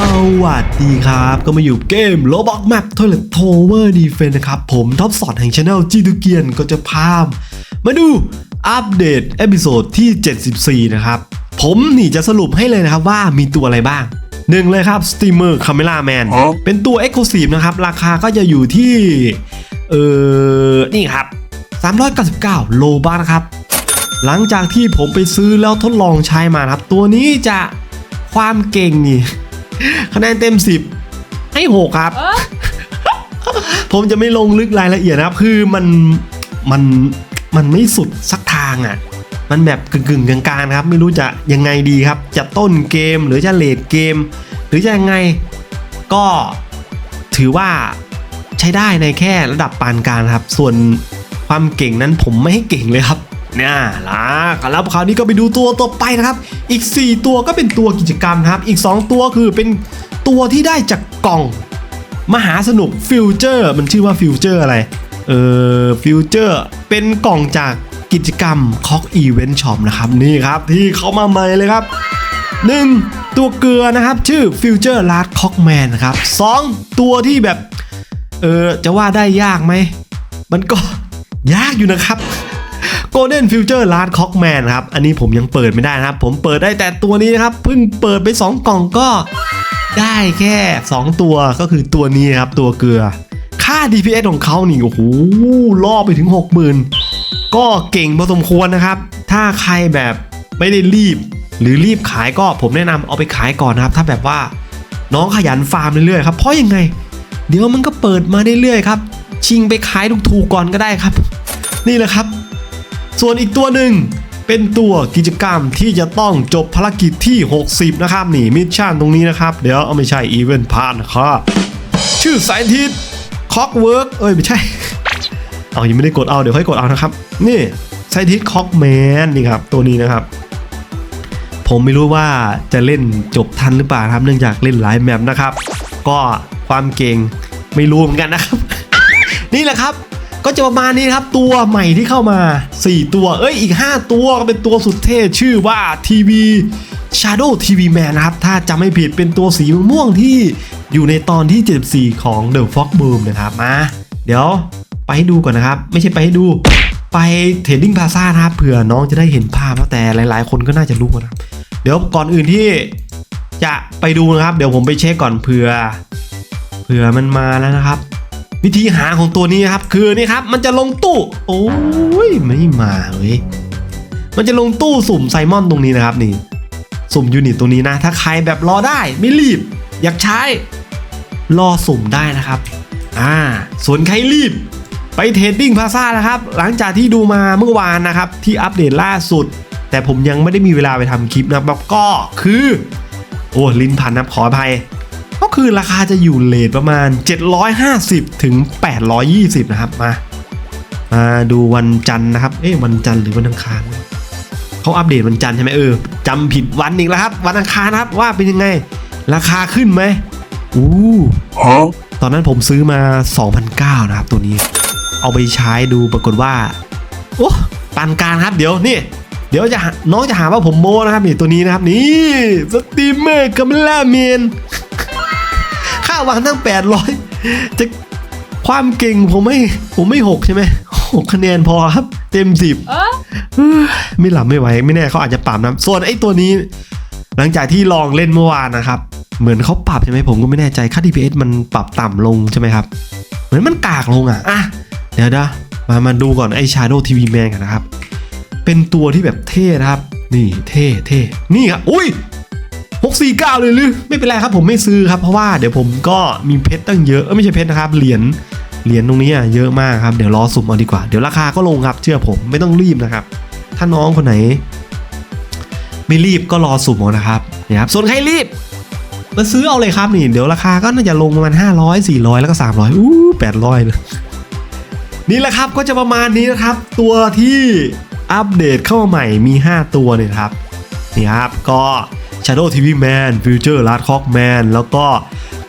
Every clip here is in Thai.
สวัสดีครับ ก็มาอยู่เกม Roblox Map Toilet Tower Defense นะครับ ผมท็อปสอดแห่งช anel จีตูเกียนก็จะพามาดูอัปเดตเอพิโซดที่ 74 นะครับ ผมนี่จะสรุปให้เลยนะครับว่ามีตัวอะไรบ้างหนึ่งเลยครับ Steamer Camera Man อ๋อเป็นตัว Exclusive นะครับ ราคาก็จะอยู่ที่ เออนี่ครับ 399 โลบาทนะครับ หลังจากที่ผมไปซื้อแล้วทดลองใช้มานะครับ ตัวนี้จะความเก่งนี่ คะแนนเต็ม 10 ให้ 6 ครับ ผมจะไม่ลงลึกรายละเอียดนะครับ คือมันมันมันไม่สุดสักทางอะ มันแบบกึ่งกึ่งๆกลางๆนะครับ ไม่รู้จะยังไงดีครับ จะต้นเกมหรือจะเลดเกม หรือจะยังไง ก็ถือว่าใช้ได้ในแค่ระดับปานกลางครับ ส่วนความเก่งนั้นผมไม่ให้เก่งเลยครับ เนี่ยละแล้วคราวนี้ก็ไปดูตัวต่อไปนะครับ อีก 4 ตัวก็เป็นตัวกิจกรรมครับ อีก 2 ตัวคือเป็นตัวที่ได้จากกล่อง มหาสนุกฟิวเจอร์มันชื่อว่าฟิวเจอร์อะไร เออฟิวเจอร์เป็นกล่องจากกิจกรรมคอกอีเวนต์ช็อปนะครับ นี่ครับที่เขามาใหม่เลยครับ 1. ตัวเกลือนะครับ ชื่อฟิวเจอร์ลาร์ดคอกแมนนะครับ 2. ตัวที่แบบ เออจะว่าได้ยากไหม มันก็ยากอยู่นะครับ Golden Future Last Cockman ครับ อันนี้ผมยังเปิดไม่ได้นะครับ ผมเปิดได้แต่ตัวนี้นะครับ เพิ่งเปิดไป 2 กล่องก็ได้แค่ 2 ตัวก็คือตัวนี้ครับ ตัวเกลือ ค่า DPS ของเขานี่ โอ้โห ล่อไปถึง 60,000 ก็เก่งพอสมควรนะครับ ถ้าใครแบบไม่ได้รีบ หรือรีบขายก็ผมแนะนำเอาไปขายก่อนนะครับ ถ้าแบบว่าน้องขยันฟาร์มเรื่อยๆครับ เพราะยังไง เดี๋ยวมันก็เปิดมาเรื่อยๆครับ ชิงไปขายถูกๆก่อนก็ได้ครับ นี่แหละครับ ส่วนอีกตัวหนึ่งเป็นตัวกิจกรรมที่จะต้องจบภารกิจที่ 60 นะครับนี่มิชชั่นตรงนี้นะครับ เดี๋ยวเอาไม่ใช่อีเวนต์พาร์ทนะครับชื่อสายทิศคอกเวิร์กเอ้ย ไม่ใช่ เอายังไม่ได้กดเอาเดี๋ยวค่อยกดเอานะครับ นี่ไซทิศคอกแมนนี่ครับ ตัวนี้นะครับ ผมไม่รู้ว่าจะเล่นจบทันหรือเปล่าครับเนื่องจากเล่นหลายแมปนะครับ ก็ความเก่งไม่รู้เหมือนกันนะครับ นี่แหละครับ ก็จะประมาณนี้ครับตัวใหม่ที่เข้ามา 4 ตัว เอ้ยอีก 5 ตัวก็เป็นตัวสุดเท่ชื่อว่า TV Shadow TV Man นะครับ ถ้าจำไม่ผิดเป็นตัวสีม่วงที่อยู่ในตอนที่ 74 ของ The Fox Boom นะครับมาเดี๋ยวไปให้ดูก่อนนะครับ ไม่ใช่ไปให้ดู ไปเทรดดิ้งพาซ่านะครับเผื่อน้องจะได้เห็นภาพแต่หลาย ๆ คนก็น่าจะรู้นะครับเดี๋ยวก่อนอื่นที่จะไปดูนะครับ เดี๋ยวผมไปเช็คก่อนเผื่อเผื่อมันมาแล้วนะครับ วิธีหาของตัวนี้ครับ คือนี่ครับ มันจะลงตู้ โอ้ยไม่มาเว้ยมันจะลงตู้สุ่มไซมอนตรงนี้นะครับนี่ สุ่มยูนิตตรงนี้นะ ถ้าใครแบบรอได้ไม่รีบ อยากใช้ รอสุ่มได้นะครับ อ่า ส่วนใครรีบ ไปเทรดดิ้งพาซ่านะครับ หลังจากที่ดูมาเมื่อวานนะครับ ที่อัปเดตล่าสุด แต่ผมยังไม่ได้มีเวลาไปทำคลิปนะครับก็คือ โอ้ลิ้นพันนะขออภัย ก็คือราคาจะอยู่เลทประมาณ 750 ถึง 820 นะครับ มา มาดูวันจันทร์นะครับ เอ๊ะวันจันทร์หรือวันอังคารเขาอัปเดตวันจันทร์ใช่ไหมเออจำผิดวันอีกแล้วครับ วันอังคารนะครับว่าเป็นยังไง ราคาขึ้นไหมอู้ Huh? ตอนนั้นผมซื้อมา 2,009นะครับ ตัวนี้ เอาไปใช้ดูปรากฏว่า โอ้ปานกลางครับ เดี๋ยวนี่เดี๋ยวจะหาน้องจะหาว่าผมโมนะครับนี่ตัวนี้นะครับ นี่สตรีมเมอร์กัมล่าเมนค่าวางตั้ง800จะความเก่งผมไม่ผมไม่6ใช่ไหมหกคะแนนพอครับ เต็ม10เออไม่หลับไม่ไหวไม่แน่เขาอาจจะปรับนะส่วนไอ้ตัวนี้ หลังจากที่ลองเล่นเมื่อวานนะครับ เหมือนเขาปรับใช่ไหมผมก็ไม่แน่ใจค่า DPS มันปรับต่ำลงใช่ไหมครับ เหมือนมันกากลงอะอะเดี๋ยวนะมามาดูก่อนไอ้ Shadow TV Man กันนะครับ เป็นตัวที่แบบเท่นะครับ นี่เท่เท่นี่ครับอุ้ย 649 เลยหรือไม่เป็นไรครับผมไม่ซื้อครับเพราะว่าเดี๋ยวผมก็มีเพชรตั้งเยอะเออไม่ใช่เพชรนะครับเหรียญเหรียญตรงนี้อะเยอะมากครับเดี๋ยวรอสุ่มเอาดีกว่าเดี๋ยวราคาก็ลงครับเชื่อผมไม่ต้องรีบนะครับ ถ้าน้องคนไหน ไม่รีบก็รอสุ่มเอานะครับนะครับส่วนใครรีบมาซื้อเอาเลยครับนี่เดี๋ยวราคาก็น่าจะลงประมาณ 500 400 แล้วก็ 300อู้800เลยนี่แหละครับก็จะประมาณนี้นะครับ ตัวที่อัปเดตเข้ามาใหม่มี 5 ตัวเนี่ยครับนี่ครับก็ Shadow TV Man Future Last Cock Man แล้วก็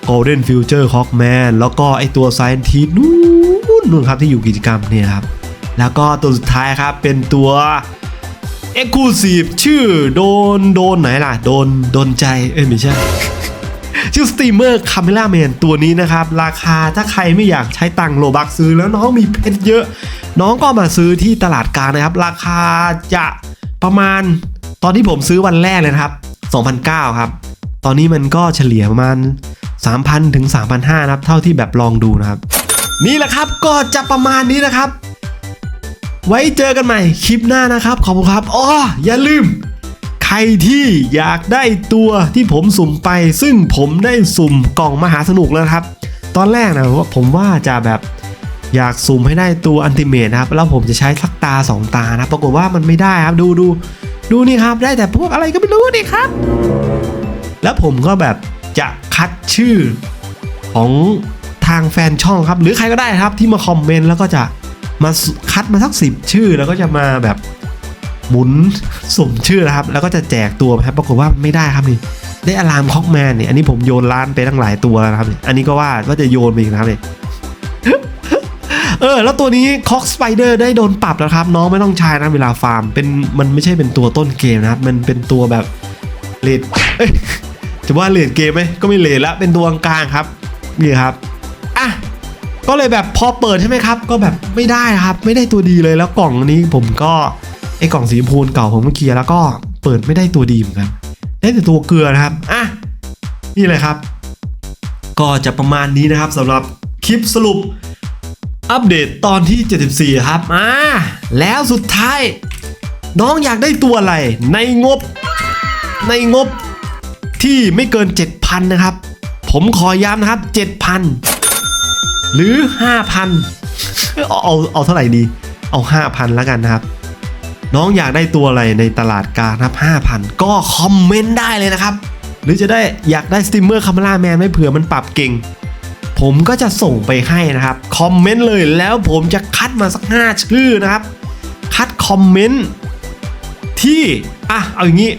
Golden Future Cock Man แล้วก็ไอตัว Scientist นู่นนู่นครับที่อยู่กิจกรรมเนี่ยครับ แล้วก็ตัวสุดท้ายครับเป็นตัว Exclusive ชื่อโดนโดนไหนล่ะ โดนโดนใจ เอ้ยไม่ใช่ชื่อสตรีมเมอร์คาเมล่าแมนตัวนี้นะครับ ราคาถ้าใครไม่อยากใช้ตังโลบักซื้อแล้วน้องมีเพชรเยอะ น้องก็มาซื้อที่ตลาดกลางนะครับ ราคาจะประมาณตอนที่ผมซื้อวันแรกเลยนะครับ 2,009 ครับ ตอนนี้มันก็เฉลี่ยประมาณ 3,000 ถึง 3,500นะครับ เท่าที่แบบลองดูนะครับ นี่แหละครับก็จะประมาณนี้นะครับ ไว้เจอกันใหม่คลิปหน้านะครับ ขอบคุณครับอ๋ออย่าลืม ใครที่อยากได้ตัวที่ผมสุ่มไป ซึ่งผมได้สุ่มกล่องมหาสนุกแล้วครับ ตอนแรกนะว่าผมว่าจะแบบอยากสุ่มให้ได้ตัวอันติเมทนะครับ แล้วผมจะใช้สักตา 2 ตานะ ปรากฏว่ามันไม่ได้ครับ ดูดู ดูนี่ครับได้แต่พวกอะไรก็ไม่รู้นี่ครับ แล้วผมก็แบบจะคัดชื่อของทางแฟนช่องครับ หรือใครก็ได้ครับที่มาคอมเมนต์แล้วก็จะมาคัดมาสักสิบชื่อแล้วก็จะมาแบบหมุนสุ่มชื่อนะครับ แล้วก็จะแจกตัวครับปรากฏว่าไม่ได้ครับนี่ได้อะลามคอกแมนเนี่ยอันนี้ผมโยนล้านไปตั้งหลายตัวแล้วนะครับ อันนี้ก็ว่าว่าจะโยนไปอีกนะครับนี่ เออ แล้วตัวนี้คอกสไปเดอร์ได้โดนปรับแล้วครับ น้องไม่ต้องใช้นะเวลาฟาร์มเป็นมันไม่ใช่เป็นตัวต้นเกมนะครับ มันเป็นตัวแบบเลดจะว่าเลดเกมไหมก็ไม่เลดละเป็นตัวกลางๆครับนี่ครับอะก็เลยแบบพอเปิดใช่ไหมครับ ก็แบบไม่ได้ครับ ไม่ได้ตัวดีเลยแล้วกล่องนี้ผมก็ไอ้กล่องสีพูเก่าผมเมื่อกี้แล้วก็เปิดไม่ได้ตัวดีเหมือนกันได้แต่ตัวเกลือนะครับอะนี่เลยครับ ก็จะประมาณนี้นะครับสำหรับคลิปสรุป อัปเดตตอนที่ 74 ครับอ่าแล้วสุดท้าย น้องอยากได้ตัวอะไร ในงบ ในงบที่ไม่เกิน 7,000 นะครับ ผมขอย้ำนะครับ 7,000 หรือ 5,000 เอาเอาเอาเท่าไหร่ดี เอา 5,000 แล้วกันนะครับ น้องอยากได้ตัวอะไรในตลาดกลางนะครับ 5,000 ก็คอมเมนต์ได้เลยนะครับ หรือจะได้อยากได้สตรีมเมอร์คาเมล่าแมนไม่เผื่อมันปรับเก่ง ผมก็จะส่งไปให้นะครับคอมเมนต์เลยแล้วผมจะคัดมาสัก 5 ชื่อนะครับ คัดคอมเมนต์ที่อะเอาอย่างนี้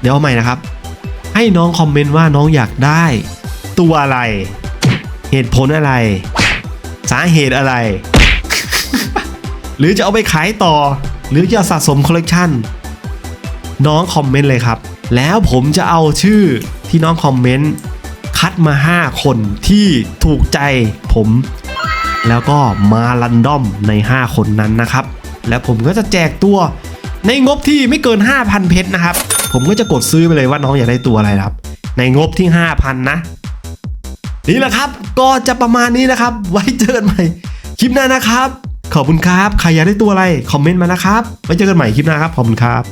เดี๋ยวเอาใหม่นะครับ ให้น้องคอมเมนต์ว่าน้องอยากได้ ตัวอะไร เหตุผลอะไร สาเหตุอะไร หรือจะเอาไปขายต่อ หรือจะสะสมคอลเลกชันน้องคอมเมนต์เลยครับ แล้วผมจะเอาชื่อที่น้องคอมเมนต์ คัดมา 5 คนที่ถูกใจผม แล้วก็มารันดอมใน 5 คนนั้นนะครับ แล้วผมก็จะแจกตัวในงบที่ไม่เกิน 5,000 เพชรนะครับ ผมก็จะกดซื้อไปเลยว่าน้องอยากได้ตัวอะไรครับ ในงบที่ 5,000 นะ นี่แหละครับก็จะประมาณนี้นะครับ ไว้เจอกันใหม่คลิปหน้านะครับ ขอบคุณครับ ใครอยากได้ตัวอะไร คอมเมนต์มานะครับ ไว้เจอกันใหม่คลิปหน้าครับ ขอบคุณครับ